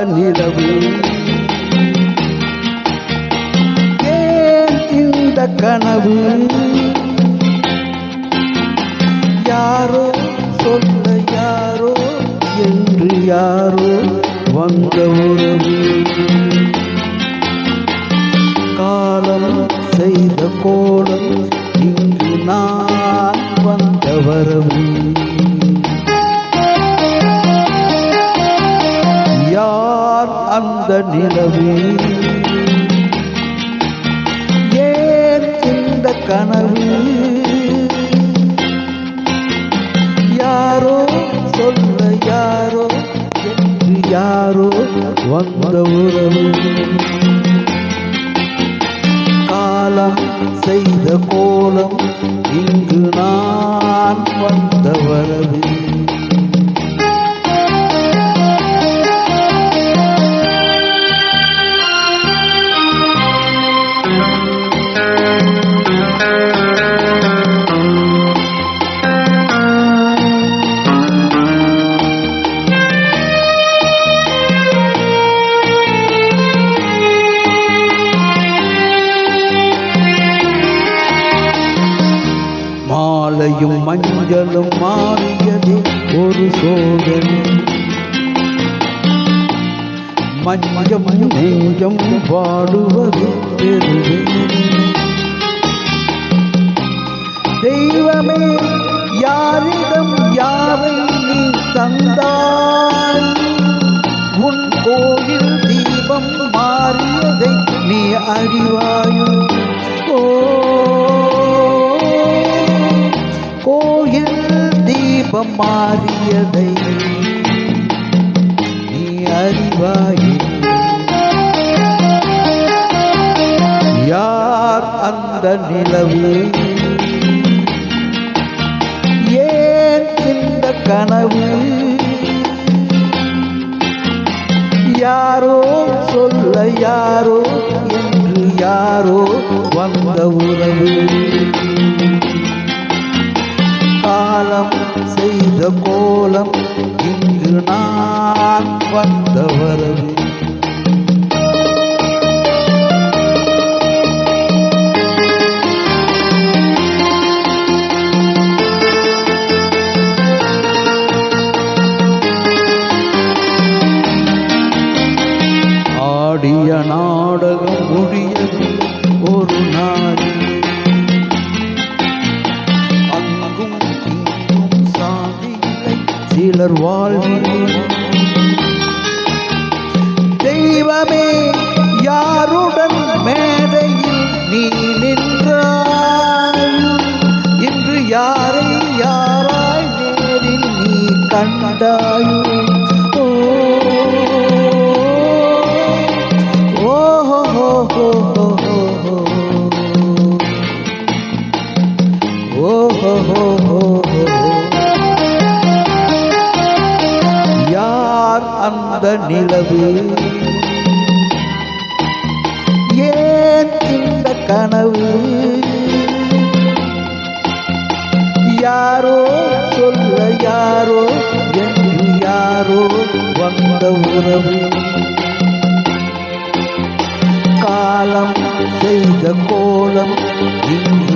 நிலவு. ஏன் இந்த கனவு? யாரோ சொல்ல யாரோ என்று யாரோ வந்த உறவு. காலம் அந்த நிலவே. ஏன் இந்த கனவு? யாரோ சொல்ல யாரோ என்று யாரோ வந்த உறவு. காலம் செய்த கோலம் இங்கு நான் மாலையும் மஞ்சளும் மாறியது ஒரு சோதனை. மஞ்சம் நெஞ்சம் பாடுவது பெருவேதனை தெய்வமே யாரிடம் யாரை நீ தந்தாய்? உன் கோயில் தீபம் மாறியதை நீ அறிவாயும். ஓ தீபம் மாறியதை நீ அறிவாயோ. யார் அந்த நிலவு? ஏன் இந்த கனவு? யாரோ சொல்ல யாரோ என்று யாரோ வந்த உறவு. காலம் செய்த கோலம் இன்று நான் வந்த வரவு சிலர் வாழ்வில் தெய்வமே யாருடன் மேடையில் நீ நின்றாய்? இன்று யாரை யாராய் நேரில் நீ கண்டாயும் அந்த நிலவு. ஏன் இந்த கனவு? யாரோ சொல்ல யாரோ என்று யாரோ வந்த உறவு. காலம் செய்த கோலம் இங்கு